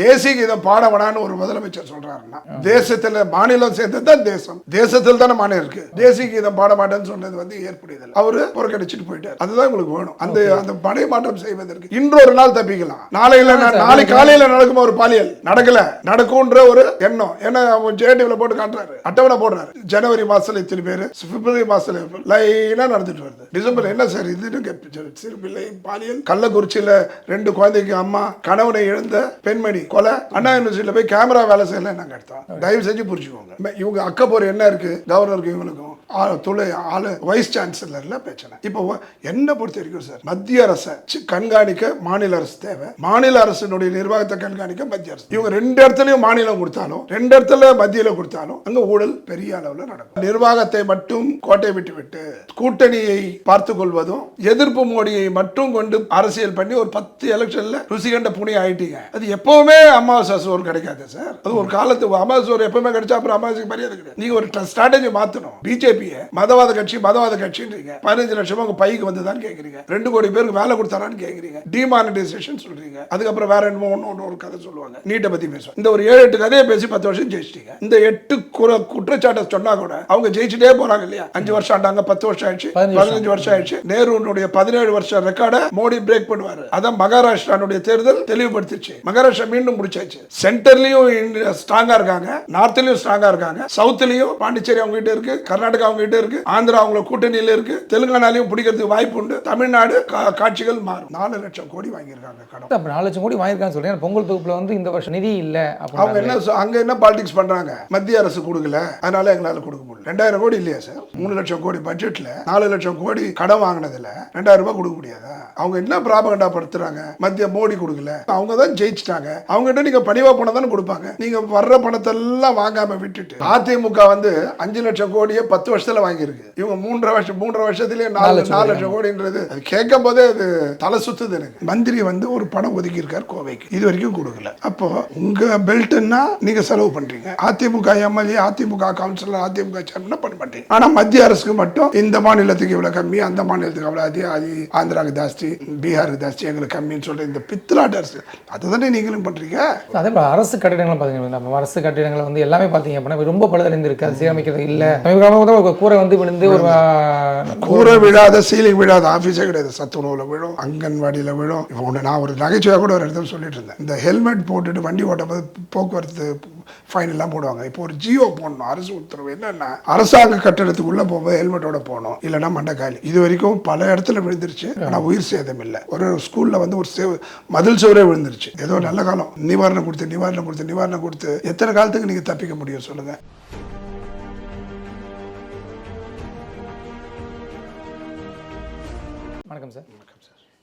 தேசிய கீதம் பாட வேணான்னு ஒரு முதலமைச்சர் சொல்றாருன்னா தேசத்துல மாநிலம் சேர்ந்தது தான் தேசம். தேசத்தில் தானே மாநிலம் இருக்கு. தேசிய கீதம் பாட மாட்டேன்னு சொன்னது வந்து ஏற்புடையதில்லை. அவரு புறக்கணிச்சிட்டு போயிட்டார். அதுதான் உங்களுக்கு வேணும். அந்த அந்த படை மாற்றம் செய்வதற்கு. இன்றொரு நாள் தப்பிக்கலாம். நாளையில நாளை காலையில நடக்கும் ஒரு பாலியல்? நடக்கல. நடக்கும்ன்ற ஒரு எண்ணம். ஏன்னா ஜேடிவில போட்டு காட்டுறாரு. அட்டவணை போடுறாரு. ஜனவரி மாசத்துல இத்தனை பேர் பிப்ரவரி மாசத்துல லைனா நடந்துட்டு வருது. டிசம்பர் என்ன சார் இதுன்னு கேட்பு சிறு பிள்ளை பாலியல். கள்ளக்குறிச்சியில ரெண்டு குழந்தைக்கு அம்மா கணவனை இழந்த பெண்மணி. கொலை. அண்ணா யூனிவர்சிட்டியில போய் கேமரா வேலை செய்யல நாங்க எடுத்தோம் தயவு செஞ்சு புரிஞ்சுக்கோங்க. இவங்க அக்கப்போர் என்ன இருக்கு? கவர்னருக்கு இவங்களுக்கும். துணை ஆளு வைஸ் சான்சலர்ல பிரச்சனை. இப்போ என்ன பொறுத்த வரைக்கும் சார் மத்திய அரசை கண்காணிக்க மாநில அரசு தேவை. மாநில அரசினுடைய நிர்வாகத்தை கண்காணிக்க மத்திய அரசு. இவங்க ரெண்டு இடத்துலயும் மாநிலம் கொடுத்தாலும் ரெண்டு இடத்துல மத்தியில கொடுத்தாலும் அங்க ஊழல் பெரிய அளவுல நடக்கும். நிர்வாகத்தை மட்டும் கோட்டை விட்டு விட்டு கூட்டணியை பார்த்துக் கொள்வதும் எதிர்ப்பு மோடியை மட்டும் கொண்டு அரசியல் பண்ணி ஒரு பத்து எலெக்ஷன்ல ருசி கண்ட புனி ஆயிட்டீங்க. அது எப்பவுமே அமாவாசை சோறு கிடைக்காது சார். அது ஒரு காலத்து அமாவாசை சோறு எப்பவுமே கிடைச்சா அப்புறம் அமாவாசைக்கு மரியாதை கிடையாது. நீங்க ஒரு ஸ்ட்ராட்டஜி மாத்தணும். பிஜேபியை மதவாத கட்சி மதவாத கட்சின்றீங்க. பதினஞ்சு லட்சம் உங்க பைக்கு வந்துதான் கேக்குறீங்க. ரெண்டு கோடி பேருக்கு வேலை கொடுத்தாரான்னு கேக்குறீங்க. டிமானிட்டைசேஷன் சொல்றீங்க. அதுக்கப்புறம் வேற என்னமோ ஒன்று ஒன்று ஒரு கதை சொல்லுவாங்க. நீட்டை பத்தி பேசுவாங்க. இந்த ஒரு ஏழு எட்டு கதையை பேசி பத்து வருஷம் ஜெயிச்சிட்டீங்க. இந்த எட்டு குற குற்றச்சாட்டை சொன்னா கூட அவங்க ஜெயிச்சுட்டே போறாங்க இல்லையா? அஞ்சு வருஷம் ஆண்டாங்க பத்து வருஷம் ஆயிடுச்சு. பதினஞ்சு பதினஞ்சு வருஷம் ஆயிடுச்சு. நேருனுடைய பதினேழு வருஷம் ரெக்கார்டை மோடி பிரேக் பண்ணுவாரு. அதான் மகாராஷ்டிரானுடைய தேர்தல் தெளிவுபடுத்திச்சு. மகாராஷ்டிரா மீண்டும் முடிச்சாச்சு. சென்டர்லயும் ஸ்ட்ராங்கா இருக்காங்க நார்த்லயும் ஸ்ட்ராங்கா இருக்காங்க. சவுத்லயும் பாண்டிச்சேரி அவங்க கிட்ட இருக்கு கர்நாடகா அவங்க கிட்ட இருக்கு ஆந்திரா அவங்க கூட்டணியில இருக்கு. தெலுங்கானாலையும் பிடிக்கிறதுக்கு வாய்ப்பு உண்டு. தமிழ்நாடு காட்சிகள் மாறும். நாலு லட்சம் கோடி வாங்கியிருக்காங்க கடன். அப்ப நாலு லட்சம் கோடி வாங்கியிருக்கான்னு சொல்றேன் பொங்கல் தொகுப்புல வந்து இந்த வருஷம் நிதி இல்ல அவங்க என்ன அங்க என்ன பாலிடிக்ஸ் பண்றாங்க? மத்திய அரசு கொடுக்கல. அதனால எங்களால கொடுக்க முடியல. ரெண்டாயிரம் கோடி இல்லையா சார்? மூணு லட்சம் கோடி பட்ஜெட்ல நாலு லட்சம் கோடி கடன் வாங்கினதுல ரெண்டாயிரம் ரூபாய் கொடுக்க முடியாதா? அவங்க என்ன பிராபகண்டா படுத்துறாங்க? மத்திய மோடி கொடுக்கல. அவங்க தான் ஜெயிச்சிட்டாங்க. அவங்க கிட்ட நீங்க பணிவா பணம் தானே கொடுப்பாங்க. நீங்க வர்ற பணத்தை எல்லாம் வாங்காம விட்டுட்டு அதிமுக வந்து அஞ்சு லட்சம் கோடியை பத்து வருஷத்துல வாங்கியிருக்கு. இவங்க மூன்றரை வருஷம் மூன்றரை வருஷத்துலயே நாலு நாலு லட்சம் கோடின்றது அது கேட்கும் போதே அது தலை சுத்துது எனக்கு. மந்திரி வந்து ஒரு பணம் ஒதுக்கி இருக்கார் கோவைக்கு. இது வரைக்கும் கொடுக்கல. அப்போ உங்க பெல்ட்னா நீங்க செலவு பண்றீங்க. AIADMK MLA AIADMK councillor AIADMK chairman பண்ண மாட்டீங்க ஆனா மத்திய அரசுக்கு மட்டும் இந்த மாநிலத்துக்கு இவ்வளவு கம்மி அந்த மாநிலத்துக்கு அவ்வளவு அதிகம் அது ஆந்திராவுக்கு ஜாஸ்தி பீகாருக்கு ஜாஸ்தி எங்களுக்கு கம்மின்னு சொல்ற இந்த பித்தலாட்ட அரசு அதுதானே நீங்களும் பண்றீங்க அதே போல அரசு கட்டிடங்கள் பார்த்தீங்கன்னா நம்ம அரசு கட்டிடங்கள் வந்து எல்லாமே பார்த்தீங்க அப்படின்னா ரொம்ப பழுதடைந்து இருக்கு. அது சீரமைக்கிறது இல்லை. சமீப ஒரு கூரை வந்து விழுந்து ஒரு கூரை விழாத சீலிங் விழாத ஆஃபீஸே கிடையாது. சத்துணவுல விழும் அங்கன்வாடியில் விழும். இப்போ நான் ஒரு நகைச்சுவையாக கூட ஒரு இடத்துல சொல்லிட்டு இருந்தேன். இந்த ஹெல்மெட் போட்டுட்டு வண்டி ஓட்டும் போது போக்குவரத்து ஃபைன் எல்லாம் போடுவாங்க. இப்போ ஒரு ஜியோ போடணும். அரசு உத்தரவு என்னன்னா அரசாங்க கட்டடத்துக்குள்ள போகும்போது ஹெல்மெட்டோட போகணும். இல்லைன்னா மண்டைக்காலி இது வரைக்கும் பல இடத்துல விழுந்துருச்சு. ஆனால் உயிர் சேதம் இல்லை. ஒரு ஸ்கூல்ல வந்து ஒரு சேவ் மதில் சுவரே விழுந்துருச்சு. ஏதோ நல்ல காலம். நிவாரணம் கொடுத்து நிவாரணம் கொடுத்து நிவாரணம் கொடுத்து எத்தனை காலத்துக்கு நீங்க தப்பிக்க முடியும் சொல்லுங்க.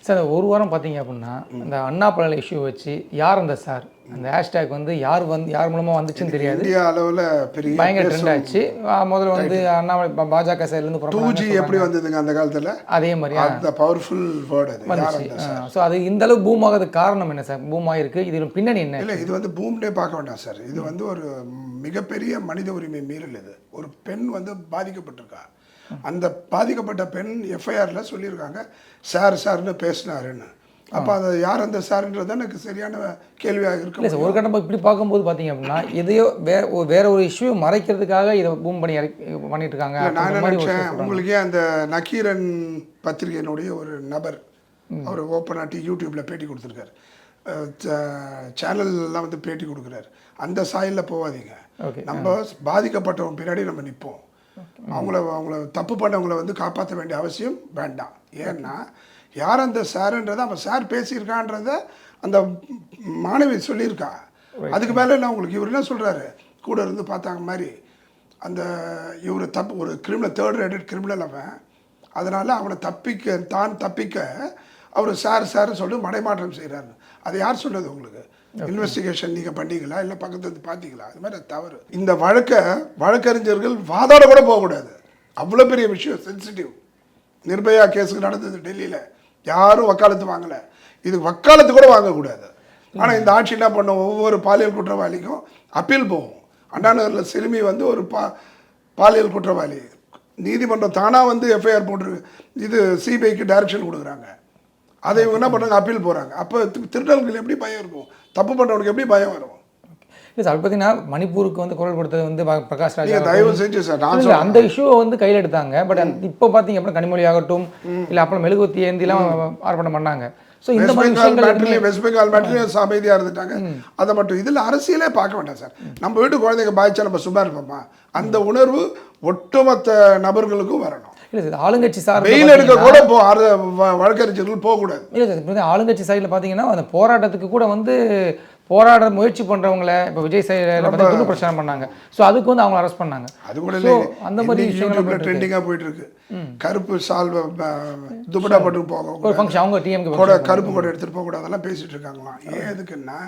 சார் ஒரு வாரம் பார்த்தீங்க அப்படின்னா இந்த அண்ணா பல்கலை இஷ்யூ வச்சு யார் அந்த சார்? அந்த ஹேஷ்டேக் வந்து யார் வந்து யார் மூலமா வந்துச்சுன்னு தெரியாது. இந்தியா அளவில் பெரிய பயங்கர ட்ரெண்ட் ஆச்சு. முதல்ல வந்து அண்ணாமலை பாஜக சைட்லேருந்து டூ ஜி எப்படி வந்ததுங்க அந்த காலத்துல? அதே மாதிரி அந்த பவர்ஃபுல் வேர்டு வந்துச்சு. ஸோ அது இந்த அளவு பூம் ஆகிறதுக்கு காரணம் என்ன சார்? பூம் ஆகிருக்கு இதில் பின்னணி என்ன? இல்லை இது வந்து பூம்டே பார்க்க வேண்டாம் சார். இது வந்து ஒரு மிகப்பெரிய மனித உரிமை மீறல் இது. ஒரு பெண் வந்து பாதிக்கப்பட்டிருக்கா. அந்த பாதிக்கப்பட்ட பெண் எஃப்ஐஆரில் சொல்லியிருக்காங்க சார் சார்னு பேசினாருன்னு. அப்போ அது யார் அந்த சார்ன்றது எனக்கு சரியான கேள்வியாக இருக்க இல்லை சார் ஒரு கட்டம் இப்படி பார்க்கும்போது பார்த்தீங்க அப்படின்னா எதையோ வேற வேற ஒரு இஷ்யூ மறைக்கிறதுக்காக இதை பூம் பண்ணி பண்ணிட்டு இருக்காங்க நான் நினைச்சேன். உங்களுக்கே அந்த நக்கீரன் பத்திரிகையினுடைய ஒரு நபர் அவர் ஓப்பன் ஆட்டி யூடியூப்ல பேட்டி கொடுத்துருக்காரு. சேனல்லாம் வந்து பேட்டி கொடுக்குறாரு. அந்த சாயலில் போகாதீங்க. நம்ம பாதிக்கப்பட்டவங்க பின்னாடி நம்ம நிற்போம் அவங்கள அவங்கள தப்பு பண்ணவங்கள வந்து காப்பாற்ற வேண்டிய அவசியம் வேண்டாம். ஏன்னா யார் அந்த சாருன்றதை அவன் சார் பேசியிருக்கான்றத அந்த மாணவி சொல்லியிருக்கா. அதுக்கு மேலே நான் உங்களுக்கு இவர் என்ன சொல்கிறாரு கூட இருந்து பார்த்தாங்க மாதிரி அந்த இவர் தப்பு ஒரு கிரிமினல் தேர்ட் ரேட்டட் கிரிமினல் அவன். அதனால் அவனை தப்பிக்க தான் தப்பிக்க அவர் சார் சார் சொல்லி மடைமாற்றம் செய்கிறாரு அது யார் சொன்னது உங்களுக்கு? இன்வெஸ்டிகேஷன் நீங்கள் பண்ணீங்களா? இல்லை பக்கத்து இருந்து பார்த்தீங்களா அது மாதிரி தவறு. இந்த வழக்கை வழக்கறிஞர்கள் வாதாட கூட போகக்கூடாது. அவ்வளோ பெரிய விஷயம் சென்சிட்டிவ் நிர்பயா கேஸுக்கு நடந்தது டெல்லியில். யாரும் வக்காலத்து வாங்கலை. இது வக்காலத்து கூட வாங்கக்கூடாது. ஆனால் இந்த ஆட்சி என்ன பண்ணும்? ஒவ்வொரு பாலியல் குற்றவாளிக்கும் அப்பீல் போகும். அண்ணாநகரில் சிறுமி வந்து ஒரு பா பாலியல் குற்றவாளி. நீதிமன்றம் தானாக வந்து எஃப்ஐஆர் போட்டு இது சிபிஐக்கு டைரக்ஷன் கொடுக்குறாங்க. அதை இவங்க என்ன பண்ணுறாங்க அப்பீல் போகிறாங்க அப்போ திருடல்கள் எப்படி பயம் இருக்கும்? தப்பு பண்ணுறவனுக்கு எப்படி பயம் வரும்? இல்லை சார் பார்த்தீங்கன்னா மணிப்பூருக்கு வந்து குரல் கொடுத்தது வந்து பிரகாஷ் ராஜ் தயவு செஞ்சு சார் நான் அந்த இஷ்யூவை வந்து கையில் எடுத்தாங்க. பட் இப்போ பார்த்தீங்க அப்படின்னா கனிமொழி ஆகட்டும் இல்லை அப்புறம் மெழுகுவத்தி ஏந்திலாம் ஆர்ப்பாட்டம் பண்ணாங்க. ஸோ இந்த மாதிரி வெஸ்ட் பெங்கால் மேட்ரிலையும் அமைதியாக இருந்துட்டாங்க. அதை மட்டும் இதில் அரசியலே பார்க்க வேண்டாம் சார். நம்ம வீட்டு குழந்தைங்க பாய்ச்சா நம்ம சும்மா இருப்போமா? அந்த உணர்வு ஒட்டுமொத்த நபர்களுக்கும் வரணும். இல்லை சார் ஆளுங்கட்சி சார் வெயில் எடுக்க கூட போ வழக்கறிஞர்கள் போகக்கூடாது. இல்லை சார் ஆளுங்கட்சி சைடில் பார்த்தீங்கன்னா அந்த போராட்டத்துக்கு கூட வந்து போராட முயற்சி பண்ணுறவங்கள இப்போ விஜய் சைடில் துண்டு பிரச்சனை பண்ணாங்க. ஸோ அதுக்கு வந்து அவங்க அரெஸ்ட் பண்ணாங்க. அது கூட இல்லை அந்த மாதிரி யூடியூப்ல ட்ரெண்டிங்காக போயிட்டு இருக்கு. கருப்பு சால் துப்பட்டா போட்டு போக ஒரு ஃபங்க்ஷன் அவங்க டிஎம்கே கூட கருப்பு கூட எடுத்துட்டு போக கூடாது அதெல்லாம் பேசிட்டு இருக்காங்களாம். ஏன் எதுக்குன்னா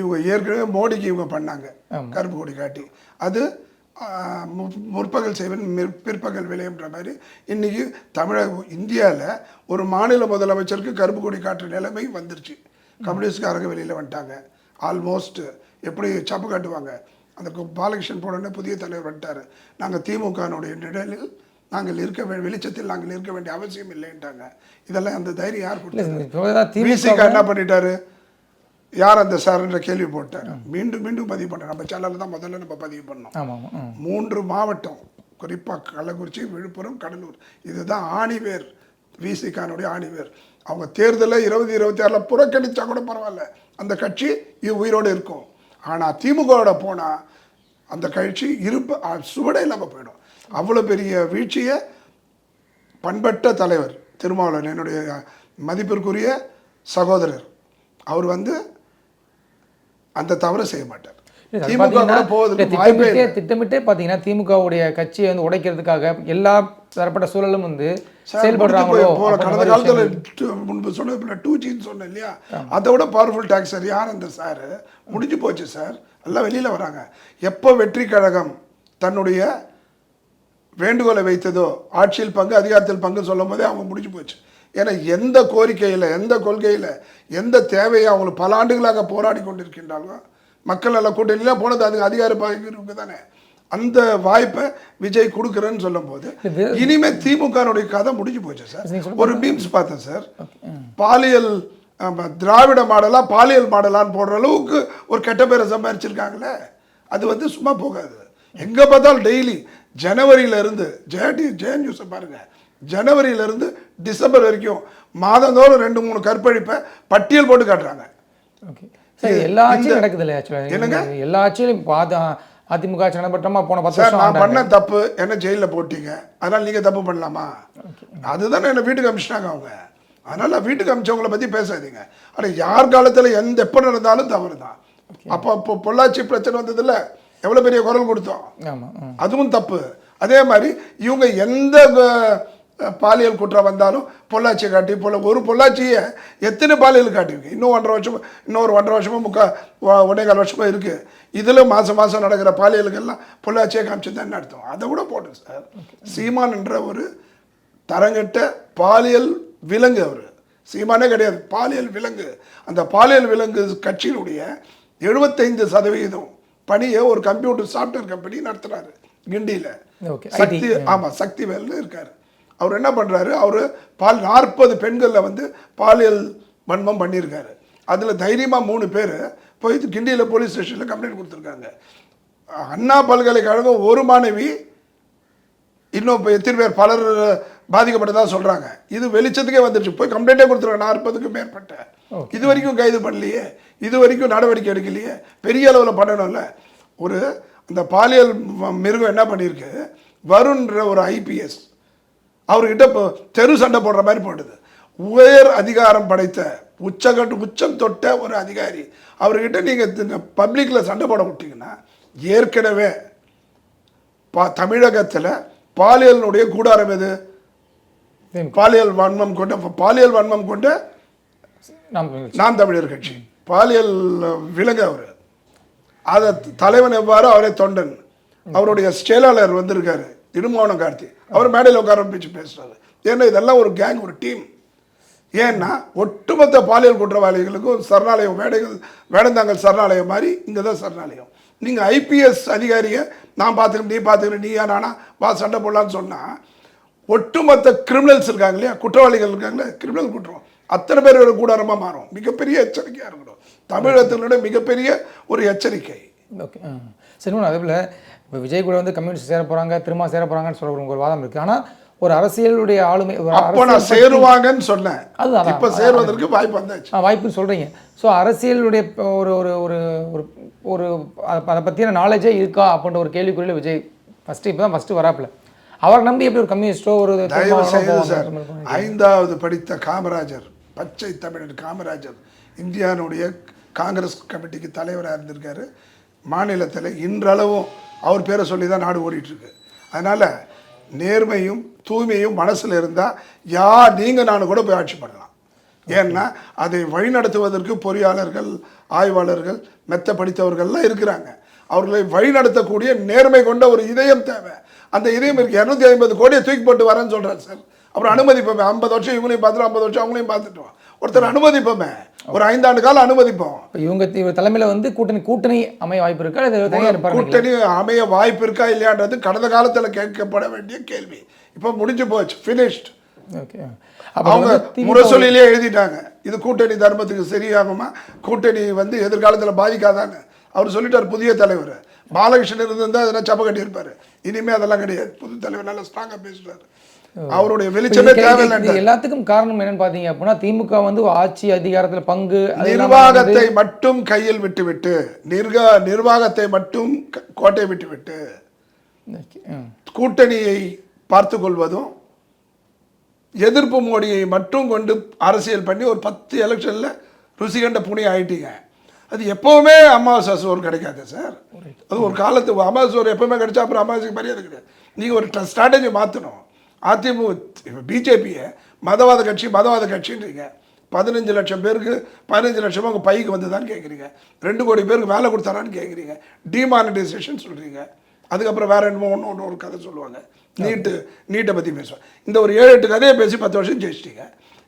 இவங்க ஏற்கனவே மோடிக்கு இவங்க பண்ணாங்க கருப்பு கொடி காட்டி. அது முற்பகல் செய்வன் பிற்பகல் விளையுன்ற மாதிரி. இன்னைக்கு தமிழக இந்தியாவில் ஒரு மாநில முதலமைச்சருக்கு கருப்பு கொடி காட்டுற நிலைமை வந்துருச்சு. கம்யூனிஸ்ட்காரங்க வெளியில் வந்துட்டாங்க. ஆல்மோஸ்ட் எப்படி சப்பு காட்டுவாங்க? அந்த பாலகிருஷ்ணன் போனோடனே புதிய தலைவர் வந்துட்டார். நாங்கள் திமுகனுடைய நிழலில் நாங்கள் இருக்க வெளிச்சத்தில் நாங்கள் இருக்க வேண்டிய அவசியம் இல்லைன்ட்டாங்க. இதெல்லாம் அந்த தைரியம் யார் விசிகா என்ன பண்ணிட்டாரு? யார் அந்த சார்ன்ற கேள்வி போட்டார். மீண்டும் மீண்டும் பதிவு பண்ண நம்ம சேனலில் தான் முதல்ல நம்ம பதிவு பண்ணோம். மூன்று மாவட்டம் குறிப்பாக கள்ளக்குறிச்சி விழுப்புரம் கடலூர். இதுதான் ஆணிவேர் விசிகானுடைய ஆணிவேர். அவங்க தேர்தலில் இருபது இருபத்தி ஆறில் புறக்கணிச்சா கூட பரவாயில்ல. அந்த கட்சி உயிரோடு இருக்கும். ஆனால் திமுகவோட போனால் அந்த கட்சி இருப்ப சுவடே இல்லாமல் போயிடும். அவ்வளோ பெரிய வீழ்ச்சியை பண்பட்ட தலைவர் திருமாவளவன் என்னுடைய மதிப்பிற்குரிய சகோதரர் அவர் வந்து அந்த தவறை செய்ய மாட்டார். திட்டமிட்டே. திட்டமிட்டே பார்த்தீங்கன்னா திமுகவுடைய கட்சியை வந்து உடைக்கிறதுக்காக எல்லா தரப்பட்ட சூழலும் வந்து சார், செயல்படுறாங்களோ கடந்த காலத்துல முன்பு சொன்ன டூ ஜின்னு சொன்னேன் இல்லையா? அதை விட பவர்ஃபுல் டாக்ஸர் யார் அந்த சார் முடிஞ்சு போச்சு சார் எல்லாம் வெளியில வராங்க. எப்போ வெற்றி கழகம் தன்னுடைய வேண்டுகோளை வைத்ததோ ஆட்சியில் பங்கு அதிகாரத்தில் பங்கு சொல்லும் போதே அவங்க முடிஞ்சு போச்சு. ஏன்னா எந்த கோரிக்கையில் எந்த கொள்கையில் எந்த தேவையை அவங்க பல ஆண்டுகளாக போராடி கொண்டிருக்கின்றாங்களோ மக்கள் எல்லாம் கூட்டணியில் போனது அது அதிகார பகிர்வுக்கு தானே. அந்த வாய்ப்பை விஜய் கொடுக்குறேன்னு சொல்லும்போது இனிமே திமுகனுடைய கதை முடிஞ்சு போச்சு சார். ஒரு மீம்ஸ் பார்த்தேன் சார். பாலியல் திராவிட மாடலா பாலியல் மாடலான்னு போடுற அளவுக்கு ஒரு கெட்ட பேரை சம்பாரிச்சிருக்காங்களே. அது வந்து சும்மா போகாது. எங்க பார்த்தாலும் டெய்லி ஜனவரியில இருந்து ஜெயடி ஜெயன் நியூஸை பாருங்க ஜனவரியில இருந்து டிசம்பர் வரைக்கும் மாதந்தோறும் ரெண்டு மூணு கற்பழிப்பை பட்டியல் போட்டு காட்டுறாங்க. ஓகே. சரி எல்லா ஆட்சியும் நடக்குது இல்லையா? என்னங்க? எல்லா ஆட்சியிலும் அதிமுக ஆட்சி போன பத்து வருஷம் நான். பண்ண தப்பு என்ன ஜெயிலில் போட்டீங்க. அதனால நீங்க தப்பு பண்ணலாமா? அதுதானே என்ன வீட்டுக்கு அமிச்சிட்டாங்க அவங்க. அதனால வீட்டுக்கு அமிச்சவங்கள பத்தி பேசாதீங்க. ஆனா யார் காலத்துல எந்த எப்ப நடந்தாலும் தவறு தான் அப்போ அப்போ பொள்ளாச்சி பிரச்சனை வந்ததுல எவ்வளவு பெரிய குரல் கொடுத்தோம். அதுவும் தப்பு. அதே மாதிரி இவங்க எந்த பாலியல் குற்றம் வந்தாலும் பொள்ளாச்சியை காட்டி பொள்ள ஒரு பொள்ளாச்சியை எத்தனை பாலியல் காட்டிருக்கு இன்னும் ஒன்றரை வருஷம் இன்னொரு ஒன்றரை வருஷமா முக்கா ஒ- ஒன்னே கால் வருஷமா இருக்கு. இதுல மாசம் மாசம் நடக்கிற பாலியலுக்கெல்லாம் பொள்ளாச்சியை காமிச்சு தான் அர்த்தம்? அதை விட போடும் சார். சீமான் என்ற ஒரு தரங்கெட்ட பாலியல் விலங்கு அவர். சீமானே கிடையாது பாலியல் விலங்கு. அந்த பாலியல் விலங்கு கட்சியினுடைய எழுபத்தைந்து சதவிகிதம் பணியை ஒரு கம்ப்யூட்டர் சாஃப்ட்வேர் கம்பெனி நடத்துறாரு கிண்டியில. சக்தி ஆமா சக்தி வேல்னு இருக்காரு. அவர் என்ன பண்றாரு? அவர் பால் நாற்பது பெண்கள்ல வந்து பாலியல் வன்மம் பண்ணியிருக்காரு. அதுல தைரியமா மூணு பேர் போய் கிண்டியில போலீஸ் ஸ்டேஷன்ல கம்ப்ளைண்ட் கொடுத்துருக்காங்க. அண்ணா பல்கலைக்கழகம் ஒரு மாணவி இன்னும் இப்போ எத்தனை பேர் பலர் பாதிக்கப்பட்டதா சொல்றாங்க. இது வெளிச்சத்துக்கே வந்துருச்சு. போய் கம்ப்ளைண்டே கொடுத்துருக்காங்க. நாற்பதுக்கு மேற்பட்ட. இது வரைக்கும் கைது பண்ணலையே. இது வரைக்கும் நடவடிக்கை எடுக்கலையே. பெரிய அளவில் பண்ணணும்ல. ஒரு அந்த பாலியல் மிருகம் என்ன பண்ணியிருக்கு? வருண்ன்ற ஒரு ஐபிஎஸ் அவர்கிட்ட இப்போ தெரு சண்டை போடுற மாதிரி போடுது உயர் அதிகாரம் படைத்த உச்சகட்டு உச்சம் தொட்ட ஒரு அதிகாரி அவர்கிட்ட நீங்கள் பப்ளிக்கில் சண்டை போட விட்டீங்கன்னா ஏற்கனவே பா தமிழகத்தில் பாலியலினுடைய கூடாரம் எது. பாலியல் வன்மம் கொண்ட பாலியல் வன்மம் கொண்ட நாம் தமிழர் கட்சி. பாலியல் விலங்கு அவர். அதை தலைவன் எவ்வாறு அவரே தொண்டன்? அவருடைய செயலாளர் வந்திருக்காரு. இடுமாவனம் கார்த்தி. அவர் மேடையில் உட்கார பேச்சு பேசுகிறாரு ஏன்னா இதெல்லாம் ஒரு கேங் ஒரு டீம் ஏன்னா ஒட்டுமொத்த பாலியல் குற்றவாளிகளுக்கும் சரணாலயம் மேடைகள் வேடந்தாங்கல் சரணாலயம் மாதிரி இங்கே தான் சரணாலயம் நீங்கள் ஐபிஎஸ் அதிகாரியை நான் பார்த்துக்கிறேன் நீ பார்த்துக்கிறேன் நீ நானா வா சண்டை போடலான்னு சொன்னால் ஒட்டுமொத்த கிரிமினல்ஸ் இருக்காங்க இல்லையா? குற்றவாளிகள் இருக்காங்களே கிரிமினல் குற்றம். அத்தனை பேர் கூடாரமாக மாறும். மிகப்பெரிய எச்சரிக்கையாக இருக்கணும். தமிழகத்தினுடைய மிகப்பெரிய ஒரு எச்சரிக்கை. ஓகே சரி அதே போல் இப்போ விஜய் கூட வந்து கம்யூனிஸ்ட் சேர போகிறாங்க திரும்ப சேர போகிறாங்கன்னு சொல்ல ஒரு வாதம் இருக்குது ஆனால் ஒரு அரசியலுடைய ஆளுமை அப்போ நான் சேருவாங்கன்னு சொன்னேன். அதுதான். இப்ப சேருவதற்கு வாய்ப்பு வந்தாச்சு. வாய்ப்புன்னு சொல்கிறீங்க ஸோ அரசியலுடைய ஒரு ஒரு ஒரு ஒரு அத- பற்றின நாலேஜே இருக்கா அப்படின்ற ஒரு கேள்விக்குறியில் விஜய் ஃபஸ்ட்டு இப்போ தான் ஃபஸ்ட்டு வராப்புல. அவரை நம்பி எப்படி ஒரு கம்யூனிஸ்டோ ஒரு ஐந்தாவது படித்த காமராஜர் பச்சை தமிழன் காமராஜர் இந்தியானுடைய காங்கிரஸ் கமிட்டிக்கு தலைவராக இருந்திருக்காரு. மாநிலத்தில் இன்றளவும் அவர் பேரை சொல்லி தான் நாடு ஓடிட்டுருக்கு. அதனால் நேர்மையும் தூய்மையும் மனசில் இருந்தால் யார் நீங்கள் நானும் கூட போய் ஆட்சி பண்ணலாம். ஏன்னா அதை வழிநடத்துவதற்கு பொறியாளர்கள் ஆய்வாளர்கள் மெத்த படித்தவர்கள்லாம் இருக்கிறாங்க. அவர்களை வழிநடத்தக்கூடிய நேர்மை கொண்ட ஒரு இதயம் தேவை. அந்த இதயம் இருக்குது இரநூத்தி ஐம்பது கோடியை தூக்கி போட்டு வரேன்னு சொல்றாரு சார். அப்புறம் அனுமதிப்போமே. ஐம்பது வருஷம் இவங்களையும் பார்த்துட்டு ஐம்பது வருஷம் அவங்களையும் பார்த்துட்டு ஒருத்தர் அனுமதிப்போமே. ஒரு ஐந்தாண்டு காலம் அனுமதிப்போம் இவங்க இவர் தலைமையில் வந்து கூட்டணி கூட்டணி அமைய வாய்ப்பு இருக்கா? கூட்டணி அமைய வாய்ப்பு இருக்கா இல்லையான்றது கடந்த காலத்துல கேட்கப்பட வேண்டிய கேள்வி. இப்போ முடிஞ்சு போச்சு ஃபினிஷ்ட் ஓகே. அவங்க முரசொலியிலே எழுதிட்டாங்க. இது கூட்டணி தர்மத்துக்கு சரியாகுமா? கூட்டணி வந்து எதிர்காலத்துல பாதிக்காதான்னு. அவர் சொல்லிட்டார் புதிய தலைவர். பாலகிருஷ்ணன் இருந்திருந்தா அதெல்லாம் சப்ப கட்டியிருப்பாரு. இனிமே அதெல்லாம் கிடையாது. புது தலைவர் நல்லா ஸ்ட்ராங்கா பேசுறாரு. அவருடைய வெளிச்சமே தேவையில்லை எல்லாத்துக்கும் காரணம் என்னன்னு பார்த்தீங்க அப்படின்னா திமுக வந்து ஆட்சி அதிகாரத்துல பங்கு நிர்வாகத்தை மட்டும் கையில் விட்டுவிட்டு நிர்கா நிர்வாகத்தை மட்டும் கோட்டை விட்டுவிட்டு. கூட்டணியை பார்த்து கொள்வதும் எதிர்ப்பு மோடியை மட்டும் கொண்டு அரசியல் பண்ணி ஒரு பத்து எலெக்ஷனில் ருசி கண்ட புனி ஆயிட்டீங்க. அது எப்போவுமே அமாவாசை சோறு கிடைக்காது சார். அது ஒரு காலத்து அமாவாசை சோறு எப்பவுமே கிடைச்சா அப்புறம் அமாவாசைக்கு மரியாதை கிடையாது. நீங்கள் ஒரு ஸ்ட்ராட்டஜி மாற்றணும் அதிமுக பிஜேபியை மதவாத கட்சி மதவாத கட்சின்றீங்க. பதினஞ்சு லட்சம் பேருக்கு பதினஞ்சு லட்சம் உங்கள் பைக்கு வந்ததான்னு கேட்குறீங்க ரெண்டு கோடி பேருக்கு வேலை கொடுத்தாரான்னு கேட்குறீங்க டிமானிட்டைசேஷன் சொல்கிறீங்க அதுக்கப்புறம் வேற என்னமோ ஒன்று ஒன்று ஒரு கதை சொல்லுவாங்க. நீட்டு நீட்டை பற்றி பேசுவாங்க. இந்த ஒரு ஏழு எட்டு கதையை பேசி பத்து வருஷம் ஜெயிச்சிட்டீங்க.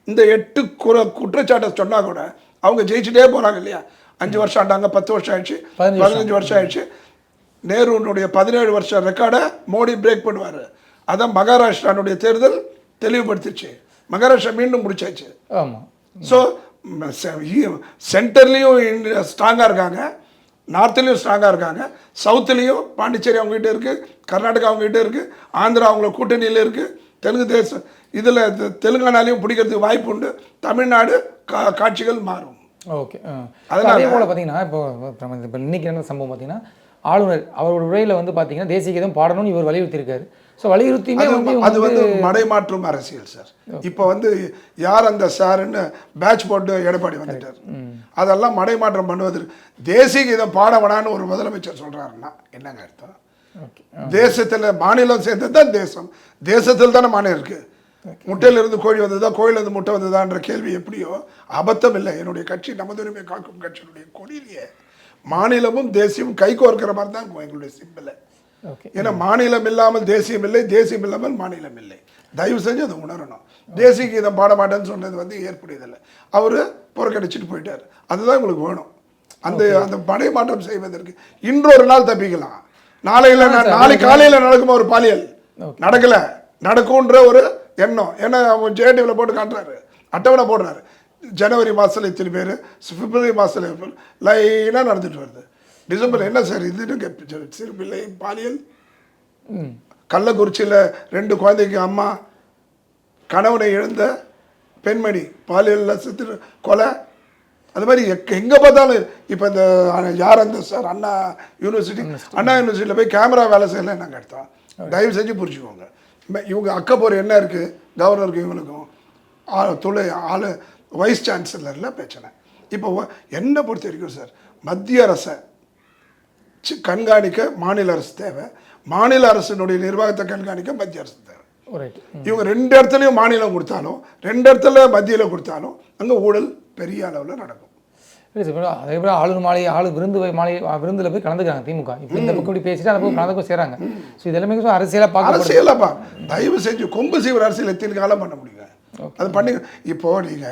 இந்த எட்டு குற குற்றச்சாட்டை சொன்னால் கூட அவங்க ஜெயிச்சுட்டே போகிறாங்க இல்லையா? அஞ்சு வருஷம் ஆண்டாங்க பத்து வருஷம் ஆயிடுச்சு. பதினஞ்சு பதினஞ்சு வருஷம் ஆயிடுச்சு. நேருனுடைய பதினேழு வருஷம் ரெக்கார்டை மோடி பிரேக் பண்ணுவார். அதான் மகாராஷ்டிரானுடைய தேர்தல் தெளிவுபடுத்திச்சு. மகாராஷ்டிரா மீண்டும் முடிச்சாச்சு. ஆமா. ஸோ சென்டர்லேயும் ஸ்ட்ராங்காக இருக்காங்க. நார்த்லேயும் ஸ்ட்ராங்காக இருக்காங்க. சவுத்துலேயும் பாண்டிச்சேரி அவங்ககிட்ட இருக்குது கர்நாடகா அவங்ககிட்ட இருக்குது ஆந்திரா அவங்கள கூட்டணியில் இருக்குது தெலுங்கு தேசம் இதில் தெலுங்கானாலையும் பிடிக்கிறதுக்கு வாய்ப்பு உண்டு. தமிழ்நாடு கா காட்சிகள் மாறும். ஓகே. அதனால- அதே போல் பார்த்தீங்கன்னா இப்போ இப்போ இன்னைக்கு என்ன சம்பவம் பார்த்தீங்கன்னா ஆளுநர் அவரோட உரையில் வந்து பார்த்தீங்கன்னா தேசிய கீதம் பாடணும்னு இவர் வலியுறுத்தியிருக்காரு. ஸோ வலியுறுத்தியுமே அது வந்து மடைமாற்றும் அரசியல் சார் இப்போ வந்து யார் அந்த சாருன்னு பேட்ச் போட்டு எடப்பாடி வந்துட்டார். அதெல்லாம் மடைமாற்றம் பண்ணுவதற்கு தேசிய கீதம் பாட வேணான்னு ஒரு முதலமைச்சர் சொல்றாருன்னா என்னங்க அர்த்தம்? தேசத்துல மாநிலம் சேர்ந்தது தான் தேசம். தேசத்தில் தானே மாநிலம் இருக்கு. முட்டையில இருந்து கோழி வந்ததா கோழில இருந்து முட்டை வந்ததான்ற கேள்வி எப்படியோ அபத்தம் இல்லை. என்னுடைய கட்சி நமது உரிமை காக்கும் கட்சியினுடைய கொடியிலேயே மாநிலமும் தேசியமும் கை கோர்க்கிற மாதிரி தான் எங்களுடைய சிம்பிள். ஏன்னா மாநிலம் இல்லாமல் தேசியம் இல்லை தேசியம் இல்லாமல் மாநிலம் இல்லை. தயவு செஞ்சு அதை உணரணும். தேசிய கீதம் பாட மாட்டேன்னு சொன்னது வந்து ஏற்புடையதில்லை. அவர் புறக்கணிச்சிட்டு போயிட்டார். அதுதான் உங்களுக்கு வேணும். அந்த அந்த படை மாற்றம் செய்வதற்கு. இன்றொரு நாள் தப்பிக்கலாம். நாளையில நாளை காலையில நடக்கும் ஒரு பாலியல்? நடக்கல. நடக்கும்ன்ற ஒரு எண்ணம். ஏன்னா அவன் ஜேடிவில் போட்டு காட்டுறாரு. அட்டவணை போடுறாரு. ஜனவரி மாதத்தில் இத்தனை பேர் பிப்ரவரி மாதத்தில் லைனாக நடந்துட்டு வருது. டிசம்பர் என்ன சார் இதுன்னு கேட்ப- சிறு பிள்ளை பாலியல். கள்ளக்குறிச்சியில் ரெண்டு குழந்தைக்கு அம்மா கணவனை இழந்த பெண்மணி பாலியலில் செத்து கொலை. அது மாதிரி எக்க எங்கே பார்த்தாலும் இப்போ இந்த யார் அந்த சார் அண்ணா யூனிவர்சிட்டி அண்ணா யூனிவர்சிட்டியில் போய் கேமரா வேலை செய்யல என்னங்க அர்த்தம் தயவு செஞ்சு புரிஞ்சுக்கோங்க. ம- இவங்க அக்கப்போர் என்ன இருக்குது கவர்னருக்கு இவங்களுக்கும். ஆ- துளை ஆளு வைஸ் சான்சலரில் பிரச்சனை. இப்போ என்னை பொறுத்த வரைக்கும் சார் மத்திய அரசை கண்காணிக்க மாநில அரசு தேவை. மாநில அரசினுடைய நிர்வாகத்தை கண்காணிக்க மத்திய அரசு தேவை. இவங்க ரெண்டு இடத்துலையும் மாநிலம் கொடுத்தாலும் ரெண்டு இடத்துல மத்தியில் கொடுத்தாலும் அங்கே ஊழல் பெரிய அளவில் நடக்கும். அதே போல் ஆளுநர் மாலை ஆளு விருந்து மாலை விருந்தில் போய் கலந்துக்கிறாங்க திமுக. இப்போ இந்த பக்கம் இப்படி பேசிட்டு அந்த பக்கம் கலந்துக்கும் செய்கிறாங்க ஸோ இது எல்லாமே கொஞ்சம் அரசியலாக பார்க்கப்படுது. அரசியலப்பா தயவு செஞ்சு கொம்பு சீவர் அரசியல் எத்தனை காலம் பண்ண முடியுங்க? அது பண்ணி இப்போ நீங்க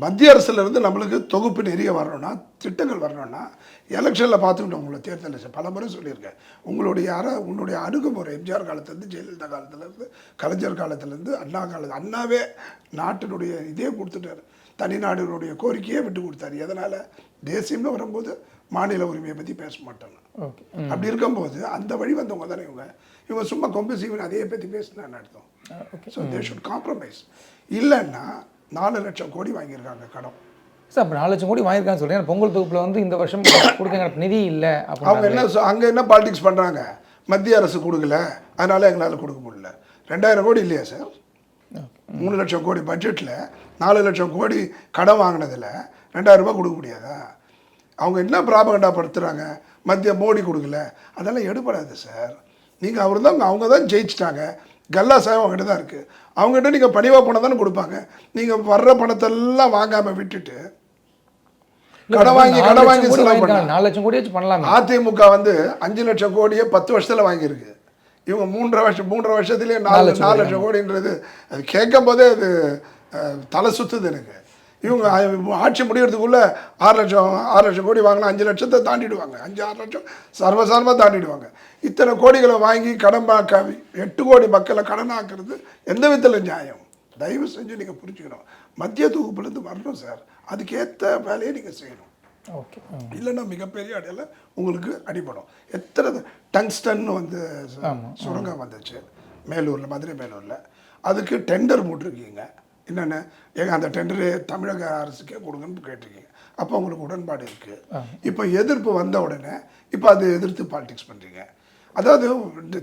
மத்திய அரசுல இருந்து நம்மளுக்கு தொகுப்பு நிறைய வரணும்னா திட்டங்கள் வரணும்னா எலெக்ஷனில் பார்த்துக்கிட்டோம் உங்களை தேர்தல் பல முறை சொல்லியிருக்கேன். உங்களுடைய அற உன்னுடைய அணுகுமுறை எம்ஜிஆர் காலத்துலேருந்து ஜெயலலிதா காலத்துலேருந்து கலைஞர் காலத்துலேருந்து அண்ணா காலத்து அண்ணாவே நாட்டினுடைய இதே கொடுத்துட்டாரு. தனிநாடுகளுடைய கோரிக்கையை விட்டு கொடுத்தாரு. எதனால்? தேசியம்னு வரும்போது மாநில உரிமையை பற்றி பேச மாட்டாங்க. அப்படி இருக்கும்போது அந்த வழி வந்தவங்க தானே இவங்க. இவங்க சும்மா கொம்பு சீவன் அதையே பற்றி பேசினான்னு அர்த்தம். ஸோ தே ஷுட் காம்ப்ரமைஸ் இல்லைன்னா நாலு லட்சம் கோடி வாங்கியிருக்காங்க கடன். சார் அப்போ நாலு லட்சம் கோடி வாங்கியிருக்கான்னு சொல்றேன் பொங்கல் தொகுப்பில் வந்து இந்த வருஷம் கொடுக்க நிதி இல்லை அவங்க என்ன அங்க என்ன பாலிடிக்ஸ் பண்றாங்க? மத்திய அரசு கொடுக்கல. அதனால எங்களால கொடுக்க முடியல. ரெண்டாயிரம் கோடி இல்லையா சார்? மூணு லட்சம் கோடி பட்ஜெட்ல நாலு லட்சம் கோடி கடன் வாங்கினதுல ரெண்டாயிரம் ரூபாய் கொடுக்க முடியாதா? அவங்க என்ன பிராபகண்டா படுத்துறாங்க? மத்திய மோடி கொடுக்கல. அதெல்லாம் எடுபடாது சார். நீங்க அவர் தான் அவங்க தான் ஜெயிச்சிட்டாங்க. கல்லா சாயம் அவங்ககிட்ட தான் இருக்கு. அவங்ககிட்ட நீங்க பணிவா பணம் தானே கொடுப்பாங்க. நீங்க வர்ற பணத்தெல்லாம் வாங்காம விட்டுட்டு கடன் வாங்கி கடன் வாங்கி செலவு வாங்கியிருக்காங்க. பண்ண நாலு லட்சம் கோடி வச்சு பண்ணலாமே. அதிமுக வந்து அஞ்சு லட்சம் கோடியை பத்து வருஷத்துல வாங்கியிருக்கு. இவங்க மூன்றரை வருஷம் மூன்றரை வருஷத்துலேயே நாலு நாலு லட்சம் கோடின்றது அது கேட்கும் போதே அது தலை சுத்துது எனக்கு. இவங்க ஆட்சி முடியறதுக்குள்ள ஆறு லட்சம் ஆறு லட்சம் கோடி வாங்கினா அஞ்சு லட்சத்தை தாண்டிடுவாங்க. அஞ்சு ஆறு லட்சம் சர்வசாரமாக தாண்டிடுவாங்க. இத்தனை கோடிகளை வாங்கி கடன் எட்டு கோடி மக்களை கடனாக்குறது எந்த விதத்தில் நியாயம்? தயவு செஞ்சு நீங்கள் புரிஞ்சுக்கணும். மத்திய தொகுப்புலேருந்து வரணும் சார். அதுக்கேற்ற வேலையை நீங்கள் செய்யணும். ஓகே. இல்லைன்னா மிகப்பெரிய அடையில உங்களுக்கு அடிபடும். எத்தனை டங்ஸ்டன் வந்து சுரங்கம் வந்துச்சு. மேலூரில் மதுரை மேலூரில். அதுக்கு டெண்டர் போட்டிருக்கீங்க. என்னென்ன ஏங்க அந்த டெண்டரு தமிழக அரசுக்கே கொடுங்கன்னு கேட்டிருக்கீங்க. அப்போ உங்களுக்கு உடன்பாடு இருக்குது இப்போ எதிர்ப்பு வந்த உடனே இப்போ அது எதிர்த்து பாலிடிக்ஸ் பண்ணுறீங்க அதாவது